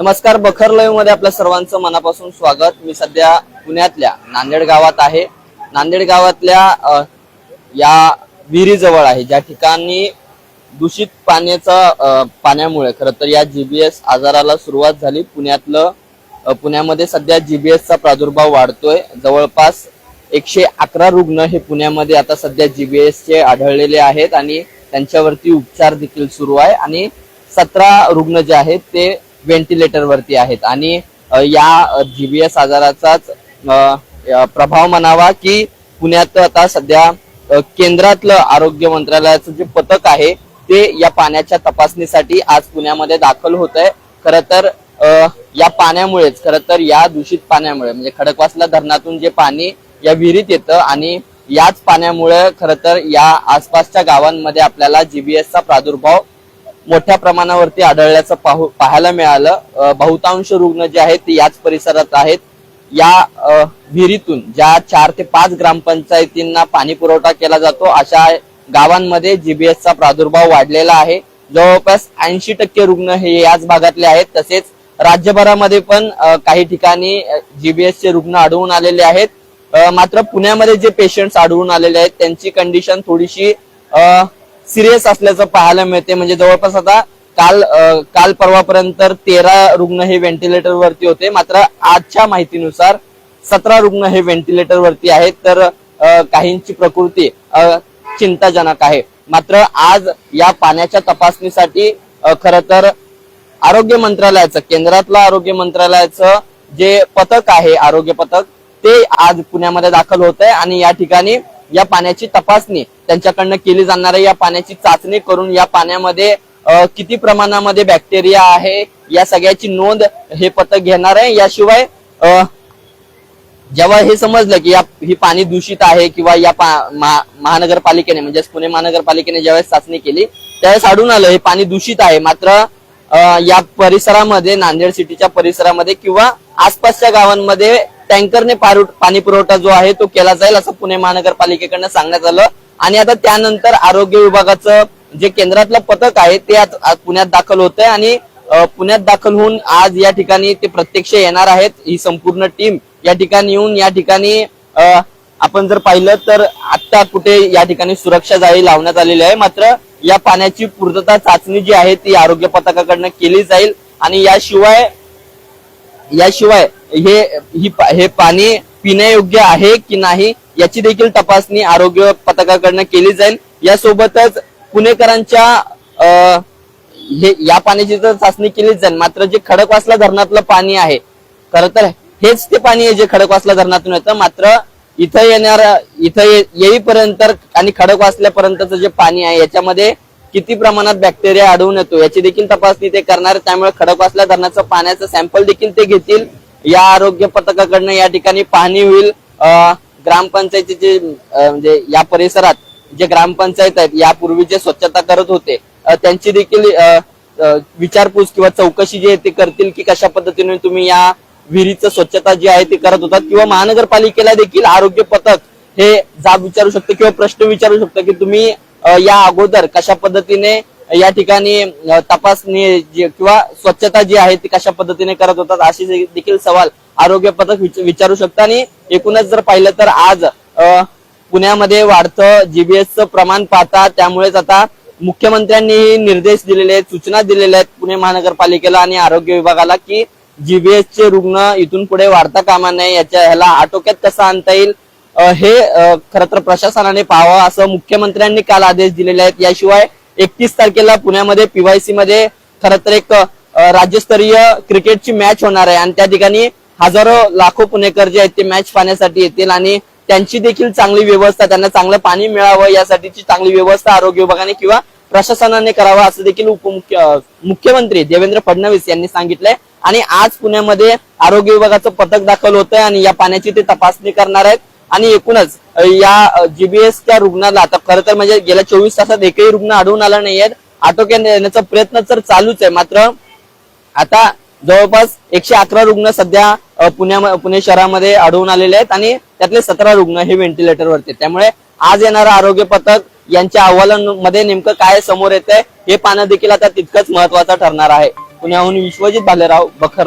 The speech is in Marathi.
नमस्कार बखर लाईव्हमध्ये आपल्या सर्वांचं मनापासून स्वागत. मी सध्या पुण्यातल्या नांदेड गावात आहे. नांदेड गावातल्या या विहिरीजवळ आहे. ज्या ठिकाणी दूषित पाण्याचा पाण्यामुळे खरं तर या जीबीएस आजाराला सुरुवात झाली. पुण्यातलं पुण्यामध्ये सध्या जीबीएसचा प्रादुर्भाव वाढतोय. जवळपास एकशे अकरा रुग्ण हे पुण्यामध्ये आता सध्या जीबीएसचे आढळलेले आहेत आणि त्यांच्यावरती उपचार देखील सुरू आहे. आणि सतरा रुग्ण जे आहेत ते व्हेंटिलेटर वरती आहेत. आणि या जीबीएस आजाराचाच प्रभाव म्हणावा की पुण्यात आता सध्या केंद्रातलं आरोग्य मंत्रालयाचं जे पथक आहे ते या पाण्याच्या तपासणीसाठी आज पुण्यामध्ये दाखल होत आहे खर तर या पाण्यामुळेच खर तर या दूषित पाण्यामुळे म्हणजे खडकवासला धरणातून जे पाणी या विहिरीत येतं आणि याच पाण्यामुळे खर तर या आसपासच्या गावांमध्ये आपल्याला जीबीएसचा प्रादुर्भाव मोठ्या प्रमाणावरती आढळल्याचं पाहू पाहायला मिळालं. बहुतांश रुग्ण जे आहेत ते याच परिसरात आहेत. या विहिरीतून ज्या चार ते पाच ग्रामपंचायतींना पाणी पुरवठा केला जातो अशा गावांमध्ये जीबीएसचा प्रादुर्भाव वाढलेला आहे. जवळपास ऐंशी टक्के रुग्ण हे याच भागातले आहेत. तसेच राज्यभरामध्ये पण काही ठिकाणी जीबीएसचे रुग्ण आढळून आलेले आहेत. मात्र पुण्यामध्ये जे पेशंट्स आढळून आलेले आहेत त्यांची कंडिशन थोडीशी सिरियस असल्याचं पाहायला मिळते. म्हणजे जवळपास आता काल काल परवापर्यंत तेरा रुग्ण हे व्हेंटिलेटर वरती होते. मात्र आजच्या माहितीनुसार सतरा रुग्ण हे व्हेंटिलेटर वरती आहेत. तर काहींची प्रकृती चिंताजनक आहे. मात्र आज या पाण्याच्या तपासणीसाठी खर तर आरोग्य मंत्रालयाचं केंद्रातलं आरोग्य मंत्रालयाचं जे पथक आहे आरोग्य पथक ते आज पुण्यामध्ये दाखल होत आहे आणि या ठिकाणी या पाण्याची तपासणी त्यांच्याकडनं केली जाणार आहे. या पाण्याची चाचणी करून या पाण्यामध्ये किती प्रमाणामध्ये बॅक्टेरिया आहे या सगळ्याची नोंद हे पथक घेणार आहे. याशिवाय जेव्हा हे समजलं की या ही पाणी दूषित आहे किंवा या महा- महानगरपालिकेने म्हणजेच पुणे महानगरपालिकेने ज्यावेळेस चाचणी केली त्यावेळेस आढळून आलं हे पाणी दूषित आहे. मात्र या परिसरामध्ये नांदेड सिटीच्या परिसरामध्ये किंवा आसपासच्या गावांमध्ये टँकरने पाणी पुरवठा जो आहे तो केला जाईल असं पुणे महानगरपालिकेकडनं सांगण्यात आलं. आणि आता त्यानंतर आरोग्य विभागाचं जे केंद्रातलं पथक आहे ते पुण्यात दाखल होत आहे आणि पुण्यात दाखल होऊन आज या ठिकाणी ते प्रत्यक्ष येणार आहेत. ही संपूर्ण टीम या ठिकाणी येऊन या ठिकाणी आपण जर पाहिलं तर आता कुठे या ठिकाणी सुरक्षा जाळी लावण्यात आलेली आहे. मात्र या पाण्याची पूर्तता चाचणी जी आहे ती आरोग्य पथकाकडनं केली जाईल. आणि याशिवाय याशिवाय हे ही पा- हे पाणी पिण्यायोग्य आहे की नाही याची देखील तपासणी आरोग्य पथकाकडनं केली जाईल. यासोबतच पुणेकरांच्या हे या पाण्याची तर चाचणी केलीच जाईल मात्र जे खडकवासला धरणातलं पाणी आहे खर तर हेच ते पाणी आहे जे खडकवासला धरणातून येतं मात्र इथं येणार इथं ये- येईपर्यंत आणि खडकवासल्यापर्यंतचं जे पाणी आहे याच्यामध्ये किती प्रमाणात बॅक्टेरिया आढळून येतो याची देखील तपासणी ते करणार त्यामुळे खडकवासला धरणाचं पाण्याचं सॅम्पल देखील ते घेतील. या आरोग्य पथकाकडनं या ठिकाणी पाहणी होईल. ग्रामपंचायतीचे म्हणजे या परिसरात जे ग्रामपंचायत आहेत यापूर्वी जे स्वच्छता करत होते त्यांची देखील विचारपूस किंवा चौकशी जी आहे ती करतील की कशा पद्धतीने तुम्ही या विहिरीचं स्वच्छता जी आहे ती करत होतात? किंवा महानगरपालिकेला देखील आरोग्य पथक हे जाब विचारू शकतं किंवा प्रश्न विचारू शकतं की तुम्ही या अगोदर कशा पद्धतीने या ठिकाणी तपासणी जी किंवा स्वच्छता जी आहे ती कशा पद्धतीने करत होतात अशी देखील सवाल आरोग्य पथक विचारू शकतं. आणि एकूणच जर पाहिलं तर आज पुण्यामध्ये वाढतं जीबीएसचं प्रमाण पाहता त्यामुळेच आता मुख्यमंत्र्यांनीही निर्देश दिलेले आहेत सूचना दिलेल्या आहेत पुणे महानगरपालिकेला आणि आरोग्य विभागाला की जीबीएसचे रुग्ण इथून पुढे वाढता कामा नये याच्या ह्याला आटोक्यात कसं आणता येईल हे खरं तर प्रशासनाने पाहावं असं मुख्यमंत्र्यांनी काल आदेश दिलेले आहेत. याशिवाय एकतीस तारखेला पुण्यामध्ये पीवायसी मध्ये खर तर एक राज्यस्तरीय क्रिकेटची मॅच होणार आहे. आणि त्या ठिकाणी हजारो लाखो पुणेकर जे आहेत ते मॅच पाहण्यासाठी येतील आणि त्यांची देखील चांगली व्यवस्था त्यांना चांगलं पाणी मिळावं यासाठीची चांगली व्यवस्था आरोग्य विभागाने किंवा प्रशासनाने करावा असं देखील उपमुख्य मुख्यमंत्री देवेंद्र फडणवीस यांनी सांगितलंय. आणि आज पुण्यामध्ये आरोग्य विभागाचं पथक दाखल होतंय आणि या पाण्याची ते तपासणी करणार आहेत. आणि एकूणच या जीबीएसच्या रुग्णाला आता खरं तर म्हणजे गेल्या चोवीस तासात एकही रुग्ण आढळून आला नाहीये. आटोक्यात येण्याचा प्रयत्न तर चालूच आहे. मात्र आता जवळपास एकशे अकरा रुग्ण सध्या पुण्या पुणे शहरामध्ये आढळून आलेले आहेत आणि त्यातले सतरा रुग्ण हे व्हेंटिलेटरवरती त्यामुळे आज येणारं आरोग्य पथक यांच्या अहवालांमध्ये नेमकं काय समोर येत आहे हे पाहणं देखील आता तितकंच महत्वाचं ठरणार आहे. पुण्याहून विश्वजित भालेराव बखर